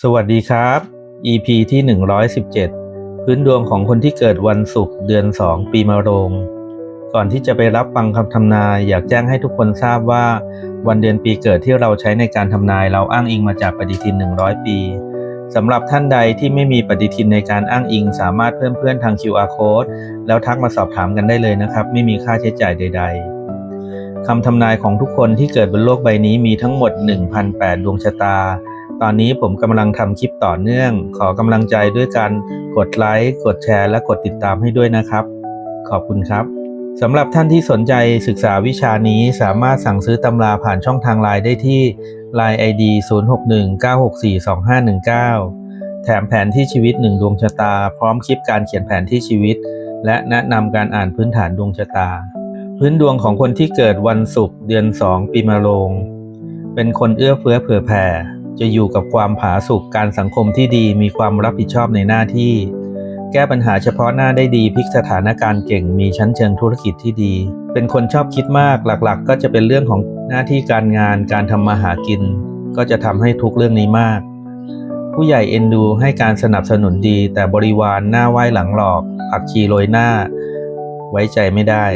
สวัสดีครับ EP ที่ 117 พื้นดวงของคนที่เกิดวันศุกร์เดือน 2 ปีมะโรง ก่อนที่จะไปรับฟังคำทำนาย อยากแจ้งให้ทุกคนทราบว่า วันเดือนปีเกิดที่เราใช้ในการทำนายเราอ้างอิงมาจากปฏิทิน 100 ปีสำหรับท่านใดที่ไม่มีปฏิทินในการอ้างอิง สามารถเพิ่มเพื่อนทาง QR code แล้วทักมาสอบถามกันได้เลยนะครับ ไม่มีค่าใช้จ่ายใด ๆคำทำนายของทุกคนที่เกิดบนโลกใบนี้มีทั้งหมด 1,008 ดวงชะตา ตอนนี้ผมกำลังทำคลิปต่อเนื่อง ขอกำลังใจด้วยการกดไลค์ กดแชร์ และกดติดตามให้ด้วยนะครับ ขอบคุณครับสำหรับท่านที่สนใจศึกษาวิชานี้สามารถสั่งซื้อตำราผ่านช่องทางไลน์ได้ที่ Line ID 0619642519 แถมแผนที่ชีวิต 1 ดวงชะตา พร้อมคลิปการเขียนแผนที่ชีวิต และแนะนำการอ่านพื้นฐานดวงชะตา พื้นดวงของคนที่เกิดวันศุกร์เดือน 2 ปีมะโรง เป็นคนเอื้อเฟื้อเผื่อแผ่ จะอยู่กับความผาสุกการสังคมที่ดีมีความรับผิดชอบในหน้าที่ แก้ปัญหาเฉพาะหน้าได้ดีพลิกสถานการณ์เก่งมีชั้นเชิงธุรกิจที่ดี เป็นคนชอบคิดมากหลักๆ ก็จะเป็นเรื่องของหน้าที่การงานการทำมาหากิน ก็จะทำให้ทุกเรื่องนี้มาก ผู้ใหญ่เอ็นดูให้การสนับสนุนดี แต่บริวารหน้าไหว้หลังหลอก ผักชีโรยหน้า ไว้ใจไม่ได้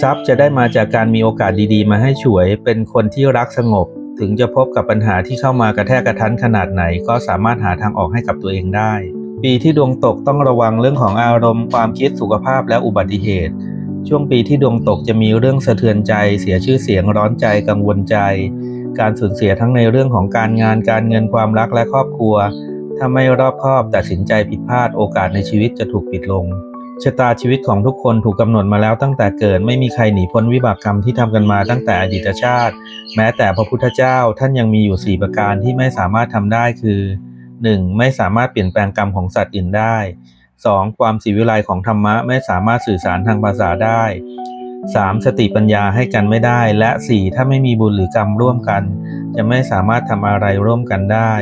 ทรัพย์จะได้มาจากการมีโอกาสดีๆ มาให้ฉวย เป็นคนที่รักสงบ ถึงจะพบกับปัญหาที่เข้ามากระแทกกระทันขนาดไหน ก็สามารถหาทางออกให้กับตัวเองได้ ปีที่ดวงตกต้องระวังเรื่องของอารมณ์ความคิดสุขภาพและอุบัติเหตุ ช่วงปีที่ดวงตกจะมีเรื่องสะเทือนใจ เสียชื่อเสียงร้อนใจกังวลใจ การสูญเสียทั้งในเรื่องของการงานการเงินความรักและครอบครัว ถ้าไม่รอบคอบตัดสินใจผิดพลาดโอกาสในชีวิตจะถูกปิดลง ชะตาชีวิตของทุกคนถูกกำหนดมาแล้วตั้งแต่เกิดไม่มีใครหนีพ้นวิบากกรรมที่ทำกันมาตั้งแต่อดีตชาติ แม้แต่พระพุทธเจ้าท่านยังมีอยู่ 4 ประการที่ไม่สามารถทำได้คือ 1. ไม่สามารถเปลี่ยนแปลงกรรมของสัตว์อื่นได้ 2. ความสีวิไลของธรรมะไม่สามารถสื่อสารทางภาษาได้ 3. สติปัญญาให้กันไม่ได้ และ 4. ถ้าไม่มีบุญหรือกรรมร่วมกัน จะไม่สามารถทำอะไรร่วมกันได้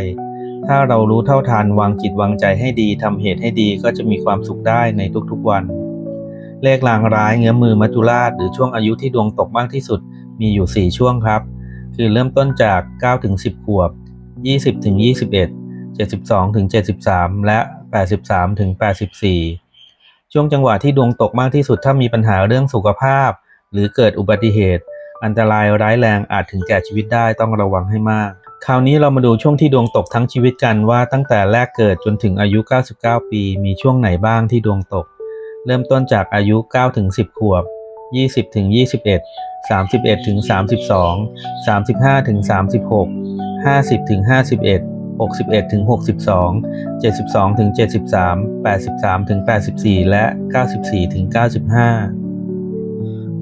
ถ้าเรารู้เท่าทันวางจิตวางใจให้ดีทำเหตุให้ดีก็จะมีความสุขได้ในทุกๆวัน เลขลางร้ายเงื้อมือมัจจุราชหรือช่วงอายุที่ดวงตกมากที่สุดมีอยู่ 4 ช่วงครับ คือเริ่มต้นจาก 9 ถึง 10 ขวบ 20 ถึง 21 72 ถึง 73 และ 83 ถึง 84 ช่วงจังหวะที่ดวงตกมากที่สุดถ้ามีปัญหาเรื่องสุขภาพ หรือเกิดอุบัติเหตุ อันตรายร้ายแรงอาจถึงแก่ชีวิตได้ต้องระวังให้มาก คราวนี้เรามาดูช่วงที่ดวงตกทั้งชีวิตกันว่าตั้งแต่แรกเกิดจนถึงอายุ 99 ปี มีช่วงไหนบ้างที่ดวงตก เริ่มต้นจากอายุ 9 ถึง 10 ขวบ 20 ถึง 21 31 ถึง 32 35 ถึง 36 50 ถึง 51 61ถึง62 72ถึง73 83ถึง84 และ 94ถึง95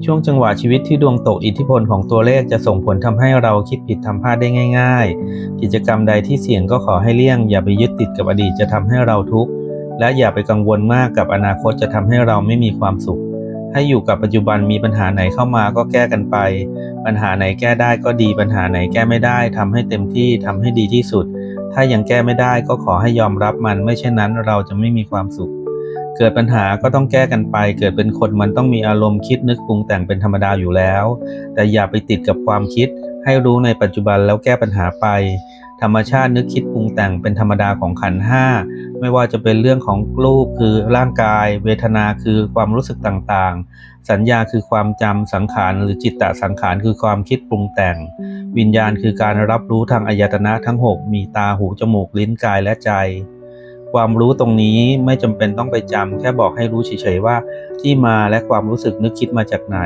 ช่วงจังหวะชีวิตที่ดวงตกอิทธิพลของตัวเลขจะส่งผลทำให้เราคิดผิดทำพลาดได้ง่าย ๆ กิจกรรมใดที่เสี่ยงก็ขอให้เลี่ยง อย่าไปยึดติดกับอดีตจะทำให้เราทุกข์และอย่าไปกังวลมากกับอนาคตจะทำให้เราไม่มีความสุข ให้อยู่กับปัจจุบันมีปัญหาไหนเข้ามาก็แก้กันไป ปัญหาไหนแก้ได้ก็ดีปัญหาไหนแก้ไม่ได้ทำให้เต็มที่ทำให้ดีที่สุด ถ้ายังแก้ไม่ได้ก็ขอให้ยอมรับมันไม่เช่นนั้นเราจะไม่มีความสุข เกิดปัญหาก็ต้องแก้กันไป เกิดเป็นคนมันต้องมีอารมณ์คิดนึกปรุงแต่งเป็นธรรมดาอยู่แล้ว แต่อย่าไปติดกับความคิด ให้รู้ในปัจจุบันแล้วแก้ปัญหาไป ธรรมชาตินึกคิดปรุงแต่งเป็นธรรมดาของขันห้าไม่ว่าจะเป็นเรื่องของรูปคือร่างกาย เวทนาคือความรู้สึกต่างๆ สัญญาคือความจำสังขารหรือจิตตสังขารคือความคิดปรุงแต่ง วิญญาณคือการรับรู้ทางอายตนะทั้ง 6 มีตาหูจมูกลิ้นกายและใจ ความรู้ตรงนี้ไม่จำเป็นต้องไปจำแค่บอกให้รู้เฉยๆว่า ที่มาและความรู้สึกนึกคิดมาจากไหน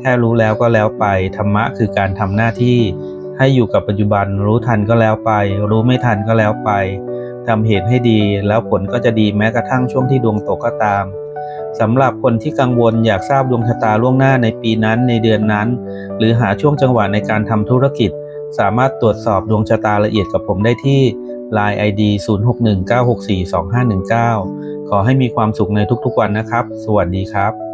แค่รู้แล้วก็แล้วไป ธรรมะคือการทำหน้าที่ ให้อยู่กับปัจจุบันรู้ทันก็แล้วไป รู้ไม่ทันก็แล้วไปทำเหตุให้ดีแล้วผลก็จะดีแม้กระทั่งช่วงที่ดวงตกก็ตามสำหรับคนที่กังวลอยากทราบดวงชะตาล่วงหน้าในปีนั้นในเดือนนั้น หรือหาช่วงจังหวะในการทำธุรกิจ สามารถตรวจสอบดวงชะตาละเอียดกับผมได้ที่ Line ID 0619642519 ขอให้มีความสุขในทุกๆวันนะครับ สวัสดีครับ